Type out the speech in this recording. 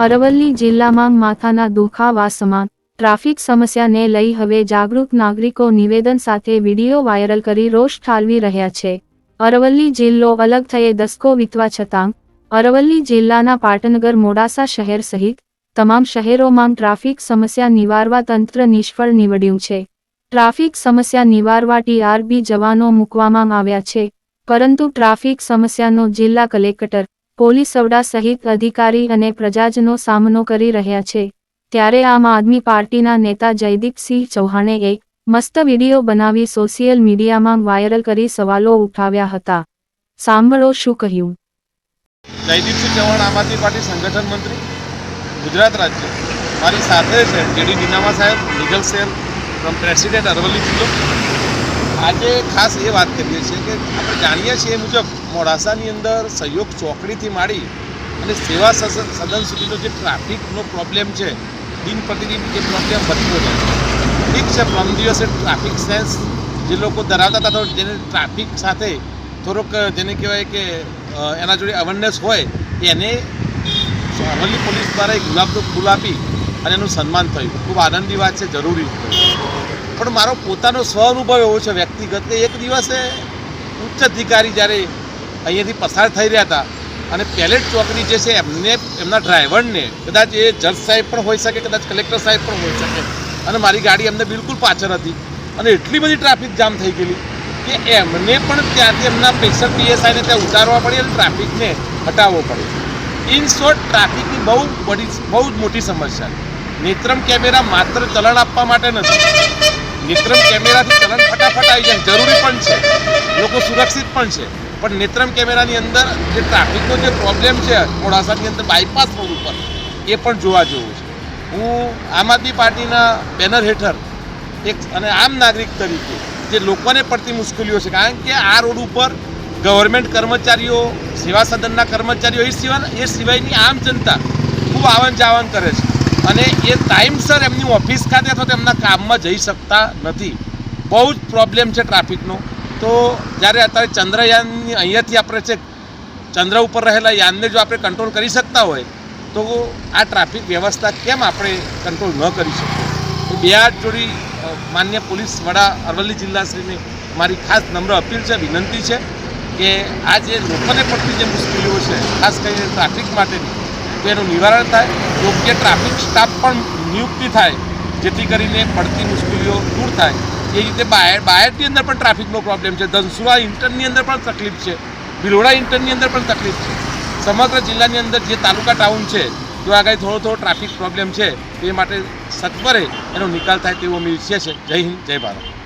અરવલ્લી જિલ્લામાં માથાના દુખાવા સમાન ટ્રાફિક સમસ્યાને લઈ હવે જાગૃત નાગરિકો નિવેદન સાથે વીડિયો વાયરલ કરી રોષ ઠાલવી રહ્યા છે. અરવલ્લી જિલ્લો અલગ થયે દસકો વીતવા છતાં, અરવલ્લી જિલ્લાના પાટનગર મોડાસા શહેર સહિત તમામ શહેરોમાં ટ્રાફિક સમસ્યા નિવારવા તંત્ર નિષ્ફળ નીવડ્યું છે. ટ્રાફિક સમસ્યા નિવારવા ટીઆરબી જવાનો મૂકવામાં આવ્યા છે, પરંતુ ટ્રાફિક સમસ્યાનો જિલ્લા કલેક્ટર પોલીસ સવડા સહિત અધિકારી અને પ્રજાજનો સામનો કરી રહ્યા છે. ત્યારે આમ આદમી પાર્ટીના નેતા જયદીપસિંહ ચૌહાણે એક મસ્ત વીડિયો બનાવી સોશિયલ મીડિયામાં વાયરલ કરી સવાલો ઉઠાવ્યા હતા. સાંભળો શું કહ્યું? જયદીપસિંહ ચૌહાણ આમ આદમી પાર્ટી સંગઠન મંત્રી, ગુજરાત રાજ્ય. મારી સાથે છે જેડી નીનામા સાહેબ, લીગલ સેલ પ્રેસિડેન્ટ અરવલ્લી જિલ્લો. આજે ખાસ એ વાત કરીએ છીએ કે આપણે જાણીએ છીએ એ મુજબ મોડાસાની અંદર સહયોગ ચોકડીથી માંડી અને સેવા સદન સુધીનો જે ટ્રાફિકનો પ્રોબ્લેમ છે, દિન પ્રતિદિન એ પ્રોબ્લેમ વધતો જાય છે ઠીક છે પ્રમ દિવસે ટ્રાફિક સેન્સ જે લોકો ધરાવતા હતા, તો જેને ટ્રાફિક સાથે થોડોક, જેને કહેવાય કે એના જોડે અવેરનેસ હોય, એને અરવલ્લી પોલીસ દ્વારા એક ગુલાબનું ફૂલ આપી અને એનું સન્માન થયું ખૂબ આનંદની વાત છે, જરૂરી છે. પણ મારો પોતાનો સ્વ અનુભવ એવો છે, વ્યક્તિગત એક દિવસે ઉચ્ચ અધિકારી જ્યારે અહીંયાથી પસાર થઈ રહ્યા હતા અને પેલેટ ચોકડી જે છે, એમને, એમના ડ્રાઈવરને કદાચ એ જજ સાહેબ પણ હોઈ શકે, કદાચ કલેક્ટર સાહેબ પણ હોઈ શકે અને મારી ગાડી એમને બિલકુલ પાછળ હતી અને એટલી બધી ટ્રાફિક જામ થઈ ગયેલી કે એમને પણ ત્યાંથી એમના પેશન્ટ પીએસઆઈને ત્યાં ઉતારવા પડે અને ટ્રાફિકને હટાવવો પડે ઇન શોર્ટ ટ્રાફિકની બહુ બડી, બહુ જ મોટી સમસ્યા નેત્રમ કેમેરા માત્ર ચલણ આપવા માટે નથી. નેત્રમ કેમેરાથી ચલણ ફટાફટ આવી જાય. જરૂરી પણ છે. લોકો સુરક્ષિત પણ છે. પણ નેત્રમ કેમેરાની અંદર જે ટ્રાફિકનો જે પ્રોબ્લેમ છે મોડાસાની અંદર બાયપાસ રોડ ઉપર, એ પણ જોવા જેવું છે. હું આમ આદમી પાર્ટીના બેનર હેઠળ એક અને આમ નાગરિક તરીકે જે લોકોને પડતી મુશ્કેલીઓ છે, કારણ કે આ રોડ ઉપર ગવર્મેન્ટ કર્મચારીઓ, સેવા સદનના કર્મચારીઓ એ સિવાય એ સિવાયની આમ જનતા ખૂબ આવન જાવન કરે છે. અને એ ટાઈમસર એમની ઓફિસ ખાતે અથવા તો એમના કામમાં જઈ શકતા નથી. બહુ જ પ્રોબ્લેમ છે ટ્રાફિકનો તો જ્યારે અત્યારે ચંદ્રયાનની અહીંયાથી આપણે છે, ચંદ્ર ઉપર રહેલા યાનને જો આપણે કંટ્રોલ કરી શકતા હોય, તો આ ટ્રાફિક વ્યવસ્થા કેમ આપણે કંટ્રોલ ન કરી શકીએ? તો બે હાથ જોડી માન્ય પોલીસ વડા અરવલ્લી જિલ્લાશ્રીને મારી ખાસ નમ્ર અપીલ છે, વિનંતી છે કે આ જે લોકોને પડતી જે મુશ્કેલીઓ છે, ખાસ કરીને ટ્રાફિક માટેની તો એનું નિવારણ થાય, યોગ્ય ટ્રાફિક સ્ટાફ પણ નિયુક્તિ થાય, જેથી કરીને પડતી મુશ્કેલીઓ દૂર થાય. એ રીતે બાયર બાયરની અંદર પણ ટ્રાફિકનો પ્રોબ્લેમ છે. ધનસુરા ઇન્ટરની અંદર પણ તકલીફ છે. ભિલોડા ઇન્ટરની અંદર પણ તકલીફ છે. સમગ્ર જિલ્લાની અંદર જે તાલુકા ટાઉન છે જો આગળ થોડો થોડો ટ્રાફિક પ્રોબ્લેમ છે. એ માટે સત્વરે એનો નિકાલ થાય તેવું અમે ઈચ્છીએ છીએ. જય હિન્દ, જય ભારત.